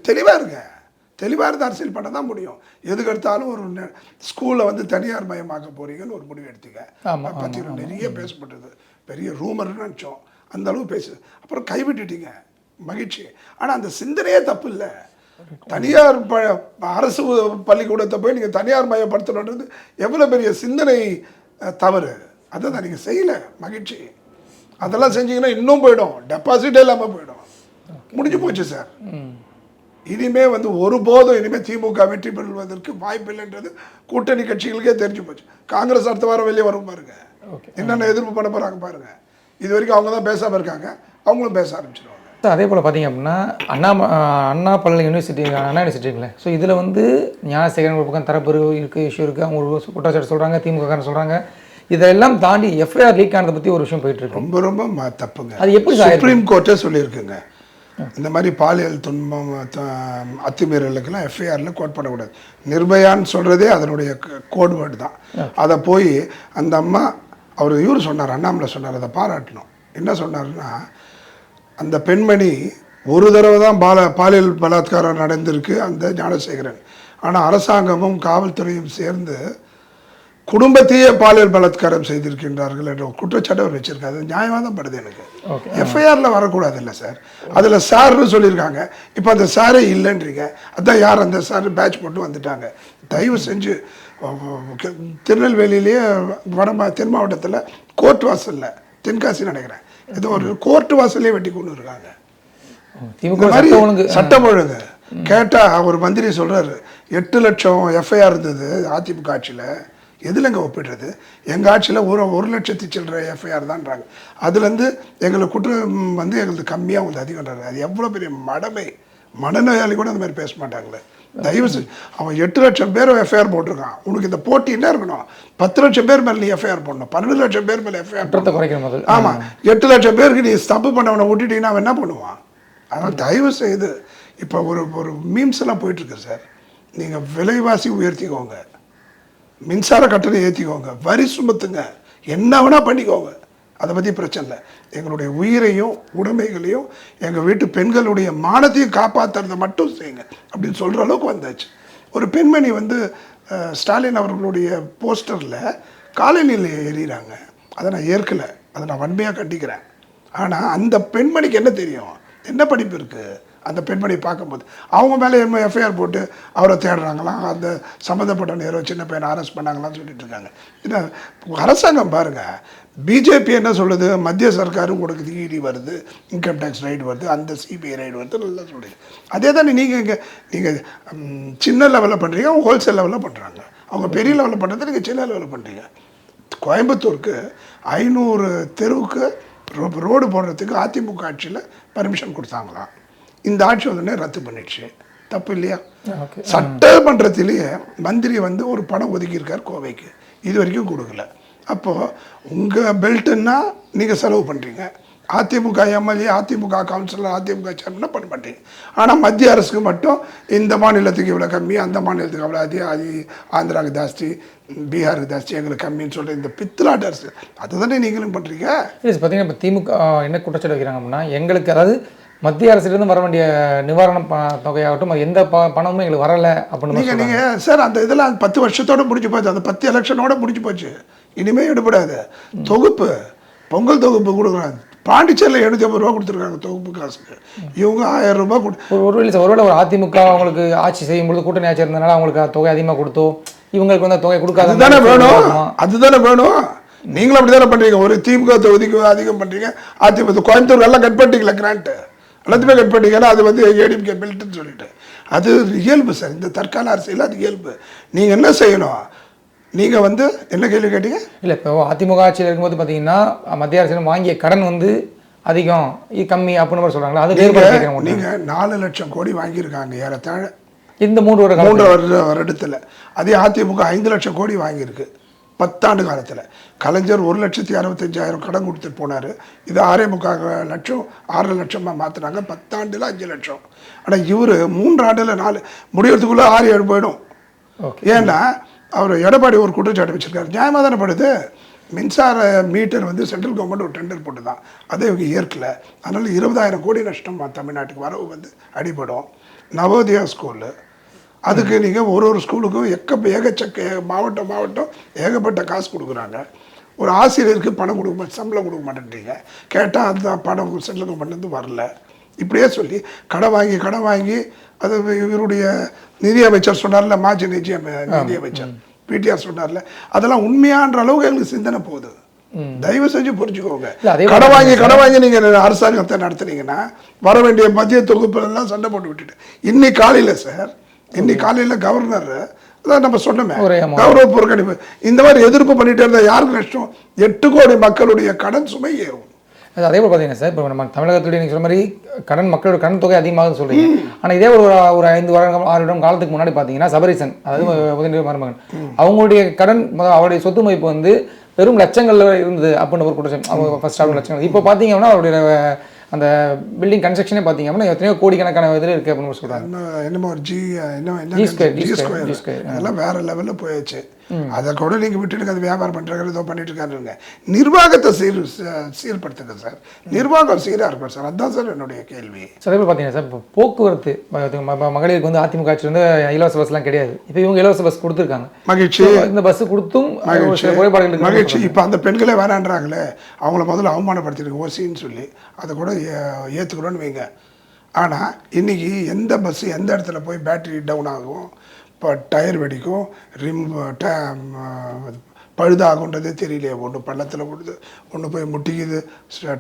தெளிவாக இருங்க. தெளிவாக இருந்து அரசியல் பண்ண தான் முடியும். எதுக்கு எடுத்தாலும் ஒரு ஸ்கூலில் வந்து தனியார் மயமாக்க போறீங்கன்னு ஒரு முடிவு எடுத்தீங்க. பற்றி நிறைய பேசப்பட்டது. பெரிய ரூமர்னு நினச்சோம். அந்த அளவு பேசு. அப்புறம் கைவிட்டுட்டீங்க. மகிழ்ச்சி. ஆனால் அந்த சிந்தனையே தப்பு இல்லை. தனியார் ப அரசு பள்ளிக்கூடத்தை போய் நீங்கள் தனியார் மயப்படுத்தணுன்றது எவ்வளோ பெரிய சிந்தனை தவறு. அதை தான் நீங்கள் செய்யலை. மகிழ்ச்சி. அதெல்லாம் செஞ்சீங்கன்னா இன்னும் போயிடும். டெபாசிட்டே இல்லாமல் போயிடும். முடிஞ்சு போச்சு சார் இனிமே வந்து ஒருபோதும் இனிமே திமுக வெற்றி பெறுவதற்கு வாய்ப்பு இல்லைன்றது கூட்டணி கட்சிகளுக்கே தெரிஞ்சு போச்சு. காங்கிரஸ் அடுத்த வாரம் வெளியே வரும் பாருங்க. என்னென்ன எதிர்ப்பு பண்ண போறாங்க பாருங்க. இது வரைக்கும் அவங்க தான் பேசாம இருக்காங்க. அவங்களும் பேச ஆரம்பிச்சிருவாங்க. சார் அதே போல் பார்த்தீங்க அப்படின்னா அண்ணா அண்ணா பல்கலை யூனிவர்சிட்டி அண்ணா யூனிவர்சிட்டிங்களே ஸோ இதில் வந்து ஞானசேகரன் ஒரு பக்கம் தரப்பு இருக்குது இஷ்யூ இருக்குது அவங்க குற்றச்சாட்டு சொல்கிறாங்க திமுக சொல்கிறாங்க இதெல்லாம் தாண்டி எஃப்ஐஆர் லீக் ஆனதை பற்றி ஒரு விஷயம் போயிட்டு இருக்கு. ரொம்ப ரொம்ப தப்புங்க. அது எப்படி சுப்ரீம் கோர்ட்டே சொல்லியிருக்குங்க. இந்த மாதிரி பாலியல் துன்பம் அத்துமீறலுக்கெல்லாம் எஃப்ஐஆரில் கோட் பண்ணக்கூடாது. நிர்பயான்னு சொல்கிறதே அதனுடைய கோட் வேர்டு தான். அதை போய் அந்த அம்மா அவர் இவர் சொன்னார் அண்ணாமலை சொன்னார் அதை பாராட்டணும். என்ன சொன்னாருன்னா அந்த பெண்மணி ஒரு தடவை தான் பால பாலியல் பலாத்காரம் நடந்திருக்கு அந்த ஞானசேகரன். ஆனால் அரசாங்கமும் காவல்துறையும் சேர்ந்து குடும்பத்தையே பாலியல் பலாத்காரம் செய்திருக்கின்றார்கள் என்ற குற்றச்சாட்டு வச்சிருக்காரு. அது நியாயமாக தான் படுது எனக்கு. எஃப்ஐஆரில் வரக்கூடாது இல்லை சார். அதில் சார்னு சொல்லியிருக்காங்க. இப்போ அந்த சாரே இல்லைன்றீங்க. அதான் யார் அந்த சார் பேட்ச் போட்டு வந்துட்டாங்க. தயவு செஞ்சு திருநெல்வேலியிலேயே வட தென் மாவட்டத்தில் கோர்ட் வாசலில் தென்காசி நினைக்கிறேன். ஏதோ ஒரு கோர்ட் வாசல்லே வெட்டி கொண்டு இருக்காங்க திமுக இந்த மாதிரி சட்டம் ஒழுங்கு சட்டம் ஒழுங்கு. கேட்டா ஒரு மந்திரி சொல்றாரு எட்டு லட்சம் எஃப்ஐஆர் இருந்தது அதிமுக ஆட்சியில். எதுலங்க ஒப்பிடுறது? எங்க ஆட்சியில் ஒரு ஒரு லட்சத்தி சில்லற எஃப்ஐஆர் தான்றாங்க. அதுலேருந்து எங்களுக்கு குற்றம் வந்து எங்களுக்கு கம்மியாக வந்து அதிகம்ன்றாரு அது எவ்வளோ பெரிய மடமை. மனநோயாளி கூட அந்த மாதிரி பேச மாட்டாங்களே. தயவு அவன் எட்டு லட்சம் பேர் எஃப்ஐஆர் போட்டிருக்கான். உனக்கு இந்த போட்டி என்ன இருக்கணும்? பத்து லட்சம் பேர் மேலே நீ எஃப்ஐஆர் போடணும். பன்னெண்டு லட்சம் பேர் மேலே எஃப்ஐஆர் குறைக்கிற முதல். ஆமா. எட்டு லட்சம் பேருக்கு நீ ஸ்தப்பு பண்ணவனை விட்டுட்டீங்கன்னா அவன் என்ன பண்ணுவான்? அதனால் தயவு செய்து இப்போ ஒரு ஒரு மீம்ஸ் எல்லாம் போயிட்டு இருக்கு சார் நீங்கள் விலைவாசி உயர்த்திக்கோங்க. மின்சார கட்டணம் ஏற்றிக்கோங்க வரி சுமத்துங்க. என்ன வேணால் பண்ணிக்கோங்க. அதை பற்றி பிரச்சனை இல்லை. எங்களுடைய உயிரையும் உடைமைகளையும் எங்கள் வீட்டு பெண்களுடைய மானத்தையும் காப்பாற்றுறதை மட்டும் செய்யுங்க. அப்படின்னு சொல்கிற அளவுக்கு வந்தாச்சு. ஒரு பெண்மணி வந்து ஸ்டாலின் அவர்களுடைய போஸ்டரில் காலனியில் எறிகிறாங்க. அதை நான் ஏற்கலை. அதை நான் வன்மையாக கண்டிக்கிறேன். ஆனால் அந்த பெண்மணிக்கு என்ன தெரியும்? என்ன படிப்பு இருக்குது அந்த பெண்மணியை பார்க்கும்போது. அவங்க மேலே என்ன எஃப்ஐஆர் போட்டு அவரை தேடுறாங்களாம் அந்த சம்மந்தப்பட்ட நேரம் சின்ன பையனை அரெஸ்ட் பண்ணாங்களான்னு சொல்லிட்டு இருக்காங்க. என்ன அரசாங்கம் பாருங்கள் பிஜேபி என்ன சொல்லுது? மத்திய சர்க்காரும் கொடுக்குது இடி வருது இன்கம் டேக்ஸ் ரைடு வருது அந்த சிபிஐ ரைடு வருது நல்லா சொல்லுது. அதே தானே நீங்கள் இங்கே நீங்கள் சின்ன லெவலில் பண்ணுறீங்க அவங்க ஹோல்சேல் லெவலில் பண்ணுறாங்க அவங்க பெரிய லெவலில் பண்ணுறது நீங்கள் சின்ன லெவலில் பண்ணுறீங்க கோயம்புத்தூருக்கு ஐநூறு தெருவுக்கு ரோ- ரோடு போடுறதுக்கு அதிமுக ஆட்சியில் பர்மிஷன் கொடுத்தாங்களாம். இந்த ஆட்சி உடனே ரத்து பண்ணிடுச்சு. தப்பு இல்லையா? சட்டமன்றத்திலேயே மந்திரி வந்து ஒரு பணம் ஒதுக்கியிருக்கார் கோவைக்கு. இது வரைக்கும் கொடுக்கல. அப்போது உங்கள் பெல்ட்டுன்னா நீங்கள் செலவு பண்ணுறீங்க அதிமுக எம்எல்ஏ அதிமுக கவுன்சிலர் அதிமுக சேர்மனா பண்ண மாட்டீங்க. ஆனால் மத்திய அரசுக்கு மட்டும் இந்த மாநிலத்துக்கு இவ்வளோ கம்மி அந்த மாநிலத்துக்கு அவ்வளோ அதிகம் அது ஆந்திராவுக்கு ஜாஸ்தி பீகாருக்கு ஜாஸ்தி எங்களுக்கு கம்மின்னு சொல்கிற இந்த பித்தலாட்ட அரசு அதுதானே நீங்களும் பண்ணுறீங்க பார்த்தீங்கன்னா இப்போ திமுக என்ன குற்றச்சாட்டு வைக்கிறாங்க அப்படின்னா எங்களுக்கு அதாவது மத்திய அரசிலிருந்து வர வேண்டிய நிவாரண ப தொகையாகட்டும் அது எந்த ப பணமும் எங்களுக்கு வரலை அப்படின்னு நீங்கள் சார் அந்த இதெல்லாம் பத்து வருஷத்தோட முடிஞ்சு போச்சு. அந்த பத்து எலெக்ஷனோட முடிஞ்சு போச்சு. இனிமே எடுபடாது தொகுப்பு பொங்கல் தொகுப்பு கொடுக்குறாங்க. பாண்டிச்சேரியில் எழுநூத்தி ஐம்பது ரூபா கொடுத்துருக்காங்க தொகுப்பு காசுக்கு. இவங்க ஆயிரம் ரூபாய் கொடு ஒரு சார் ஒருவேளை ஒரு அதிமுக அவங்களுக்கு ஆட்சி செய்யும் பொழுது கூட்டணி ஆட்சி இருந்தனால அவங்களுக்கு தொகை அதிகமாக கொடுத்தோ இவங்களுக்கு வந்து தொகை கொடுக்காத அதுதானே மாதிரி வேணும்? அதுதானே வேணும். நீங்களும் அப்படி தானே பண்ணுறீங்க ஒரு திமுக தொகுதிக்கு அதிகம் பண்ணுறீங்க அதிமுக கோயம்புத்தூர் எல்லாம் கட் பண்ணிட்டீங்களா கிராண்ட்டு எல்லாத்தையுமே கட் பண்ணிட்டீங்கன்னா அது வந்து ஏடிஎம்கே பெல்ட்னு சொல்லிட்டு அது இயல்பு சார். இந்த தற்கால அரசியல் அது இயல்பு. நீங்கள் என்ன செய்யணும்? நீங்கள் வந்து என்ன கேள்வி கேட்டீங்க? இல்லை இப்போ அதிமுக ஆட்சியில் இருக்கும்போது பார்த்தீங்கன்னா மத்திய அரசு வாங்கிய கடன் வந்து அதிகம் இது கம்மி அப்படின்னு மாதிரி சொல்கிறாங்களா அது. நீங்கள் நாலு லட்சம் கோடி வாங்கியிருக்காங்க ஏறத்தாழ. இந்த மூன்று ஒரு மூன்று வருட வருடத்தில். அதே அதிமுக ஐந்து லட்சம் கோடி வாங்கியிருக்கு. பத்தாண்டு காலத்தில். கலைஞர் ஒரு லட்சத்தி அறுபத்தஞ்சாயிரம் கடன் கொடுத்துட்டு போனார். இது ஆறே முக்கால் லட்சம் ஆறரை லட்சமாக மாற்றினாங்க பத்தாண்டில் அஞ்சு லட்சம். ஆனால் இவர் மூன்று ஆண்டில் நாலு முடியறதுக்குள்ளே ஆறு ஏழு போயிடும். ஏன்னா அவர் எடப்பாடி ஒரு குற்றச்சாட்டு வச்சிருக்காரு. நியாயமாக தானே படுது? மின்சார மீட்டர் வந்து சென்ட்ரல் கவர்மெண்ட் ஒரு டெண்டர் போட்டு தான் அதை இவங்க ஏற்கல. அதனால் இருபதாயிரம் கோடி நஷ்டம் தமிழ்நாட்டுக்கு வரவு வந்து அடிபடும். நவோதயா ஸ்கூலு அதுக்கு நீங்கள் ஒரு ஒரு ஸ்கூலுக்கும் எக்க ஏகச்சக்க மாவட்டம் மாவட்டம் ஏகப்பட்ட காசு கொடுக்குறாங்க. ஒரு ஆசிரியருக்கு பணம் கொடுக்க மாட்டேன் சம்பளம் கொடுக்க மாட்டேன்றீங்க. கேட்டால் அந்த பணம் சென்ட்ரல் கவர்மெண்ட்லேருந்து வரல. இப்படியே சொல்லி கடன் வாங்கி கடன் வாங்கி அது இவருடைய நிதி அமைச்சர் சொன்னார்ல மாஜி நிதி அமை- நிதி அமைச்சர் பிடிஆர் சொன்னார்ல அதெல்லாம் உண்மையான்ற அளவுக்கு எங்களுக்கு சிந்தனை போகுது. தயவு செஞ்சு புரிஞ்சுக்கோங்க. கடன் வாங்கி கடன் வாங்கி நீங்க அரசாங்கத்தை நடத்துனீங்கன்னா வர வேண்டிய மத்திய தொகுப்புலாம் சண்டை போட்டு விட்டுட்டு. இன்னைக்கு காலையில சார் இன்னைக்கு காலையில கவர்னர் அதான் நம்ம சொன்னோமே. கௌரவ புறக்கணிப்பு. இந்த மாதிரி எதிர்ப்பு பண்ணிட்டே இருந்தா யாருக்கு நஷ்டம்? எட்டு கோடி மக்களுடைய கடன் சுமை ஏறும். அது போல் பார்த்தீங்கன்னா சார் இப்போ நம்ம தமிழகத்துடைய நீங்கள் சொன்ன மாதிரி கடன் மக்களோட கடன் தொகை அதிகமாகுதுன்னு சொல்றீங்க. ஆனால் இதே ஒரு ஒரு ஐந்து வருடம் ஆறு வருடம் காலத்துக்கு முன்னாடி பார்த்தீங்கன்னா சபரிசன் அதாவது முதலீடு மருமகன் அவங்களுடைய கடன் அவருடைய சொத்து மதிப்பு வந்து வெறும் லட்சங்கள்ல இருந்தது அப்படின்னு ஒரு குற்றச்சாட்டு அவங்க ஃபர்ஸ்ட் ஆகும் லட்சங்கள். இப்போ பார்த்தீங்கன்னா அவருடைய அந்த பில்டிங் கன்ஸ்ட்ரக்ஷனே பார்த்தீங்க அப்படின்னா எத்தனையோ கோடிக்கணக்கான இதில் இருக்குது அப்படின்னு சொல்கிறாங்க என்ன- என்னமோ ஒரு ஜி என்ன square, square. G square. அதெல்லாம் வேற லெவல்ல போயாச்சு அதை கூட நீங்க விட்டுட்டு அது வியாபாரம் பண்றாங்க ஏதோ பண்ணிட்டு இருக்காருங்க நிர்வாகத்தை சீர் சீர்படுத்துங்க சார். நிர்வாகம் சீரா இருக்கும் சார். அதுதான் சார் என்னுடைய கேள்வி. சில பேர் பார்த்தீங்கன்னா சார் இப்போ போக்குவரத்து மகளிருக்கு வந்து அதிமுக ஆட்சி வந்து இலவச பஸ்லாம் கிடையாது. இப்போ இவங்க இலவச பஸ் கொடுத்துருக்காங்க. மகிழ்ச்சி. இந்த பஸ் கொடுத்தும் இருக்கு. மகிழ்ச்சி. இப்போ அந்த பெண்களே வேணான்றாங்களே அவங்கள முதல்ல அவமானப்படுத்திருக்கு ஓசின்னு சொல்லி. அதை கூட ஏ- ஏத்துக்கிறோன்னு வைங்க. ஆனால் இன்னைக்கு எந்த பஸ் எந்த இடத்துல போய் பேட்டரி டவுன் ஆகும் இப்போ டயர் வெடிக்கும் ரிம் பழுதாகுன்றதே தெரியலையே. ஒன்று பள்ளத்தில் விடுது ஒன்று போய் முட்டிக்குது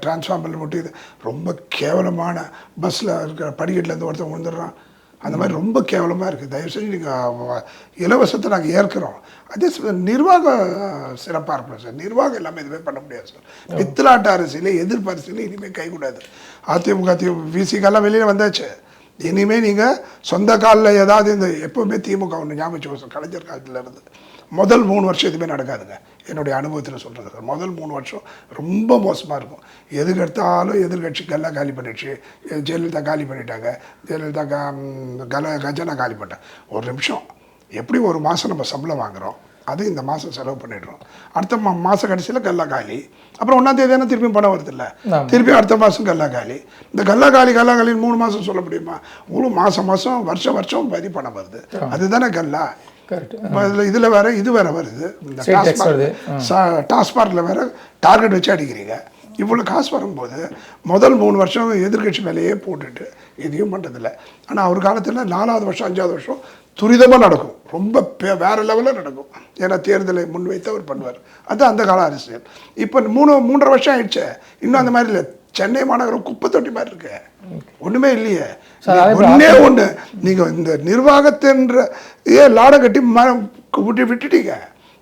டிரான்ஸ்ஃபார்மரில் முட்டிக்குது. ரொம்ப கேவலமான பஸ்ஸில் இருக்கிற படிக்கட்டிலேருந்து ஒருத்தன் விழுந்துடுறான். அந்த மாதிரி ரொம்ப கேவலமாக இருக்குது தயவு செஞ்சு நீங்கள் இலவசத்தை நாங்கள் ஏற்கிறோம். அதே நிர்வாகம் சிறப்பாக இருக்கணும் சார். நிர்வாகம் எல்லாமே எதுவுமே பண்ண முடியாது சார். பித்தலாட்ட அரசியலே எதிர்ப்பு அரசியலே இனிமேல் கைகூடாது. அதிமுக திமுக விசிகெல்லாம் வெளியில் வந்தாச்சு. இனிமேல் நீங்கள் சொந்த காலில் ஏதாவது இந்த எப்போவுமே திமுக ஒன்று ஞாபகம் வச்சுக்கோ கலைஞர் காலத்துலேருந்து முதல் மூணு வருஷம் எதுவுமே நடக்காதுங்க. என்னுடைய அனுபவத்தில் சொல்கிறது சார் முதல் மூணு வருஷம் ரொம்ப மோசமாக இருக்கும். எதுக்கு எடுத்தாலும் எதிர்கட்சிக்கெல்லாம் காலி பண்ணிடுச்சு. ஜெயலலிதா காலி பண்ணிட்டாங்க. ஜெயலலிதா கா கல கஜனா காலி பண்ணிட்டாங்க. ஒரு நிமிஷம். எப்படி ஒரு மாதம் நம்ம சம்பளம் வாங்குறோம்? அது இந்த மாதம் செலவு பண்ணிடுறோம். அடுத்த மா மாத கடைசியில் கல்லா காலி. அப்புறம் ஒன்றாம் தேதி தானே திருப்பியும் பணம் வருது இல்லை. திருப்பி அடுத்த மாதம் கல்லா காலி. இந்த கல்லா காலி கல்லா காலின்னு மூணு மாதம் சொல்ல முடியுமா? மூணு மாதம் மாதம் வருஷம் வருஷம் வரி பணம் வருது. அதுதானே கல்லா. இதில் வேற இது வேற வருது. இந்த வருது. டாஸ்மார்க்கில் வேற டார்கெட் வச்சு அடிக்கிறீங்க. இவ்வளோ காசு வரும்போது முதல் மூணு வருஷம் எதிர்க்கட்சி மேலேயே போட்டுட்டு எதையும் பண்ணுறதில்ல ஆனால் அவர் காலத்தில் நாலாவது வருஷம் அஞ்சாவது வருஷம் துரிதமாக நடக்கும். ரொம்ப பே வேற லெவலில் நடக்கும். ஏன்னா தேர்தலை முன்வைத்து அவர் பண்ணுவார். அது அந்த கால அரசியல். இப்போ மூணு மூன்றரை வருஷம் ஆயிடுச்சே. இன்னும் அந்த மாதிரி இல்லை. சென்னை மாநகரம் குப்பை தொட்டி மாதிரி இருக்கு. ஒன்றுமே இல்லையே. ஒன்றே ஒன்று நீங்கள் இந்த நிர்வாகத்தின்ற ஏன் லாடை கட்டி விட்டுட்டீங்க.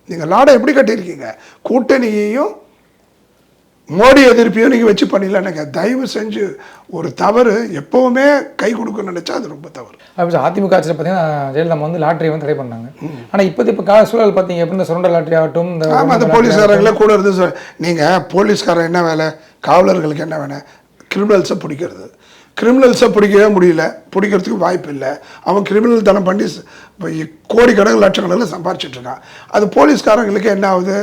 நீங்கள் லாடை எப்படி கட்டியிருக்கீங்க? கூட்டணியையும் மோடி எதிர்ப்பையும் நீங்கள் வச்சு பண்ணிடலான்னு தயவு செஞ்சு ஒரு தவறு எப்பவுமே கை கொடுக்கணும்னு நினைச்சா அது ரொம்ப தவறு. அப்போ அதிமுக ஆட்சியில் பார்த்தீங்கன்னா ஜெயலலிதா வந்து லாட்டரி வந்து தடை பண்ணாங்க. ஆனால் இப்போது இப்போ கால சூழல் பார்த்தீங்க எப்படி இந்த சுரண்டல் லாட்டரி ஆகட்டும் ஆமாம் அந்த போலீஸ்காரங்களே கூட இருந்து நீங்கள் போலீஸ்காரன் என்ன வேலை? காவலர்களுக்கு என்ன வேலை? கிரிமினல்ஸை பிடிக்கிறது. கிரிமினல்ஸை பிடிக்கவே முடியல. பிடிக்கிறதுக்கு வாய்ப்பு இல்லை. அவன் கிரிமினல் தனம் பண்ணி இப்ப கோடிக்கணக்கில் லட்சக்கணக்கில் சம்பாரிச்சிட்டு இருக்கான். அது போலீஸ்காரங்களுக்கு என்ன ஆகுது?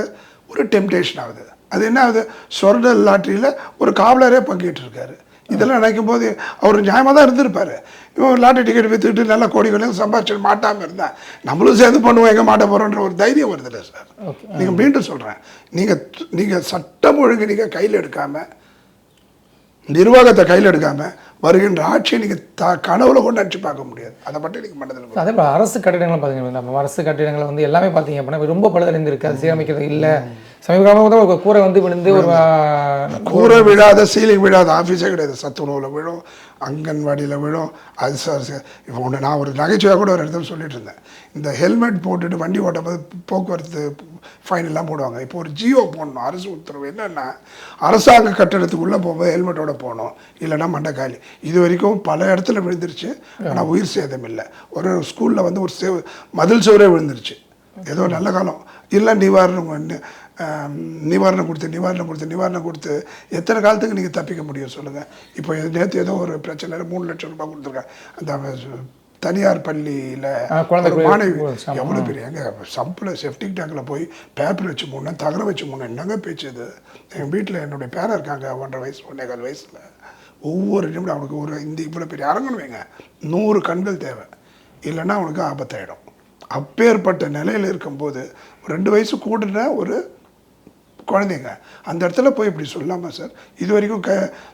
ஒரு டெம்டேஷன் ஆகுது. அது என்ன ஆகுது? சொர்ணல் லாட்டரியில் ஒரு காவலரே பங்கிட்டு இருக்காரு இதெல்லாம் நினைக்கும் போது அவர் நியாயமாக தான் இருந்திருப்பாரு. இவன் லாட்டரி டிக்கெட் விற்றுக்கிட்டு நல்லா கோடிக்கணக்கில் சம்பாரிச்சு மாட்டாமல் இருந்தா நம்மளும் சேர்ந்து பண்ணுவோம் எங்கே மாட்ட போகிறோன்ற ஒரு தைரியம் வருதுல்ல சார். நீங்கள் மீண்டும் சொல்கிறேன் நீங்கள் நீங்கள் சட்டம் ஒழுங்கு நீங்கள் கையில் எடுக்காமல் நிர்வாகத்தை கையில் எடுக்காமல் வருகின்ற ஆட்சியை நீங்கள் த கனவுல கொண்டு அடிச்சு பார்க்க முடியாது. அதை மட்டும் நீங்கள் மனதில் அதே போல் அரசு கட்டிடங்கள் பார்த்தீங்கன்னா நம்ம அரசு கட்டிடங்கள் வந்து எல்லாமே பார்த்தீங்க அப்படின்னா ரொம்ப பழுதடைந்து இருக்கு அது சீரமைக்கிறது இல்லை. சமீப காலமாக கூட ஒரு கூரை வந்து விழுந்து ஒரு கூரை விழாத சீலிங் விழாத ஆஃபீஸே கிடையாது. சத்துணவில் விழும் அங்கன்வாடியில் விழும் அது சார் இப்போ ஒன்று நான் ஒரு நகைச்சுவையாக கூட ஒரு இடத்துல சொல்லிட்டு இருந்தேன். இந்த ஹெல்மெட் போட்டுட்டு வண்டி ஓட்டும் போது போக்குவரத்து ஃபைன் எல்லாம் போடுவாங்க. இப்போ ஒரு ஜியோ போடணும் அரசு உத்தரவு என்னென்னா அரசாங்க கட்டடத்துக்குள்ளே போகும்போது ஹெல்மெட்டோட போகணும். இல்லைன்னா மண்டைக்காலி இது வரைக்கும் பல இடத்துல விழுந்துருச்சு. ஆனால் உயிர் சேதம் இல்லை. ஒரு ஸ்கூலில் வந்து ஒரு சேவ் மதில் சுவரே விழுந்துருச்சு. ஏதோ நல்ல காலம். இல்லை நிவாரணம் நிவாரணம் கொடுத்து நிவாரணம் கொடுத்து நிவாரணம் கொடுத்து எத்தனை காலத்துக்கு நீங்கள் தப்பிக்க முடியும் சொல்லுங்கள் இப்போ நேற்று ஏதோ ஒரு பிரச்சனை மூணு லட்சம் ரூபாய் கொடுத்துருக்காங்க. அந்த தனியார் பள்ளியில் மாணவி. எவ்வளோ பெரிய எங்க சம்பில் செப்டிக் டேங்கில் போய் பேப்பர் வச்சு மூணு தகரம் வச்சு மூணு என்னங்க பேச்சு இது? எங்கள் வீட்டில் என்னுடைய பேரன் இருக்காங்க ஒன்றரை வயசு ஒன்றே கால் வயசில். ஒவ்வொரு நிமிடம் அவனுக்கு ஒரு இந்த இவ்வளோ பெரிய அரங்கன் வைங்க. நூறு கண்கள் தேவை. இல்லைன்னா அவனுக்கு ஆபத்தாயிடும். அப்பேற்பட்ட நிலையில் இருக்கும்போது ரெண்டு வயசு கூடுன ஒரு குழந்தைங்க. அந்த இடத்துல போய் இப்படி சொல்லாமா சார் இது வரைக்கும் க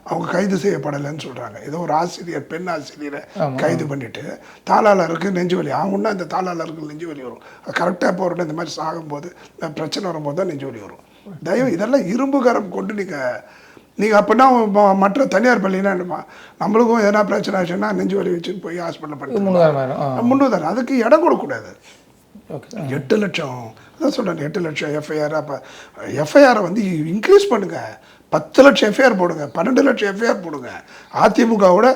அவங்க கைது செய்யப்படலைன்னு சொல்கிறாங்க ஏதோ ஒரு ஆசிரியர் பெண் ஆசிரியரை கைது பண்ணிட்டு தாளாளருக்கு நெஞ்சு வலி. ஆகும்னா அந்த தாளாளருக்கு நெஞ்சு வலி வரும். கரெக்டாக போகிறோட இந்த மாதிரி சாகும்போது இந்த பிரச்சனை வரும்போது தான் நெஞ்சு வலி வரும். தயவு இதெல்லாம் இரும்பு கரம் கொண்டு நீங்கள் நீங்கள் அப்படின்னா மற்ற தனியார் பள்ளினா என்னமா நம்மளுக்கும் எதனா பிரச்சனை ஆச்சுன்னா நெஞ்சு வலி வச்சுன்னு போய் ஹாஸ்பிட்டலில் படுத்து முன்னுதாரணம். அதுக்கு இடம் கொடுக்கக்கூடாது. எட்டு லட்சம். அதான் சொல்கிறேன் எட்டு லட்சம் எஃப்ஐஆர் அப்போ எஃப்ஐஆரை வந்து இன்க்ரீஸ் பண்ணுங்கள் பத்து லட்சம் எஃப்ஐஆர் போடுங்க பன்னெண்டு லட்சம் எஃப்ஐஆர் போடுங்க. அதிமுகவோட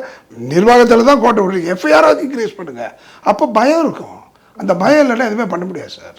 நிர்வாகத்தில் தான் கோட்டை விடுறீங்க எஃப்ஐஆராவது இன்க்ரீஸ் பண்ணுங்கள் அப்போ பயம் இருக்கும். அந்த பயம் இல்லைன்னா எதுவுமே பண்ண முடியாது சார்.